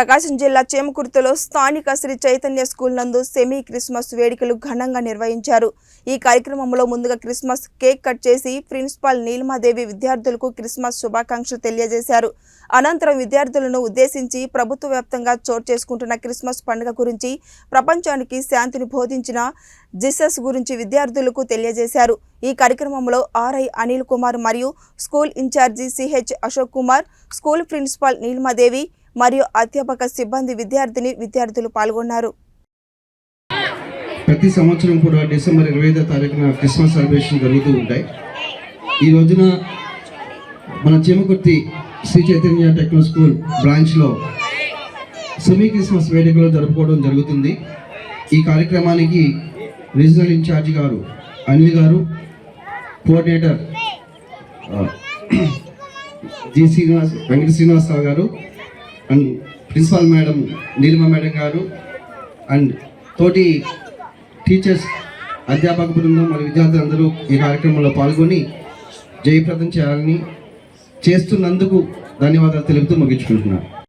ప్రకాశం జిల్లా చేమకుర్తిలో స్థానిక శ్రీ చైతన్య స్కూల్ నందు సెమీ క్రిస్మస్ వేడుకలు ఘనంగా నిర్వహించారు. ఈ కార్యక్రమంలో ముందుగా క్రిస్మస్ కేక్ కట్ చేసి ప్రిన్సిపాల్ నీలిమాదేవి విద్యార్థులకు క్రిస్మస్ శుభాకాంక్షలు తెలియజేశారు. అనంతరం విద్యార్థులను ఉద్దేశించి ప్రభుత్వ వ్యాప్తంగా చోటు చేసుకుంటున్న క్రిస్మస్ పండుగ గురించి ప్రపంచానికి శాంతిని బోధించిన జిసస్ గురించి విద్యార్థులకు తెలియజేశారు. ఈ కార్యక్రమంలో ఆర్ఐ అనిల్ కుమార్ మరియు school incharge CH Ashok Kumar school principal Neelimadevi మరియు అధ్యాపక సిబ్బంది విద్యార్థిని విద్యార్థులు పాల్గొన్నారు. ప్రతి సంవత్సరం కూడా డిసెంబర్ ఇరవై ఐదో తారీఖున క్రిస్మస్ సెలబ్రేషన్ జరుగుతూ ఉంటాయి. ఈ రోజున మన చీమకుర్తి శ్రీ చైతన్య టెక్నో స్కూల్ బ్రాంచ్లో సెమీ క్రిస్మస్ వేడుకలు జరుపుకోవడం జరుగుతుంది. ఈ కార్యక్రమానికి రీజనల్ ఇన్ఛార్జ్ గారు అనిల్ గారు కోఆర్డినేటర్ జి శ్రీనివాస్ వెంకట శ్రీనివాసరావు గారు and principal madam Neelima madam గారు అండ్ తోటి టీచర్స్ అధ్యాపక బృందం మరియు విద్యార్థులందరూ ఈ కార్యక్రమంలో పాల్గొని జయప్రదం చేయాలని చేస్తున్నందుకు ధన్యవాదాలు తెలుపుతూ ముగించుకుంటున్నాను.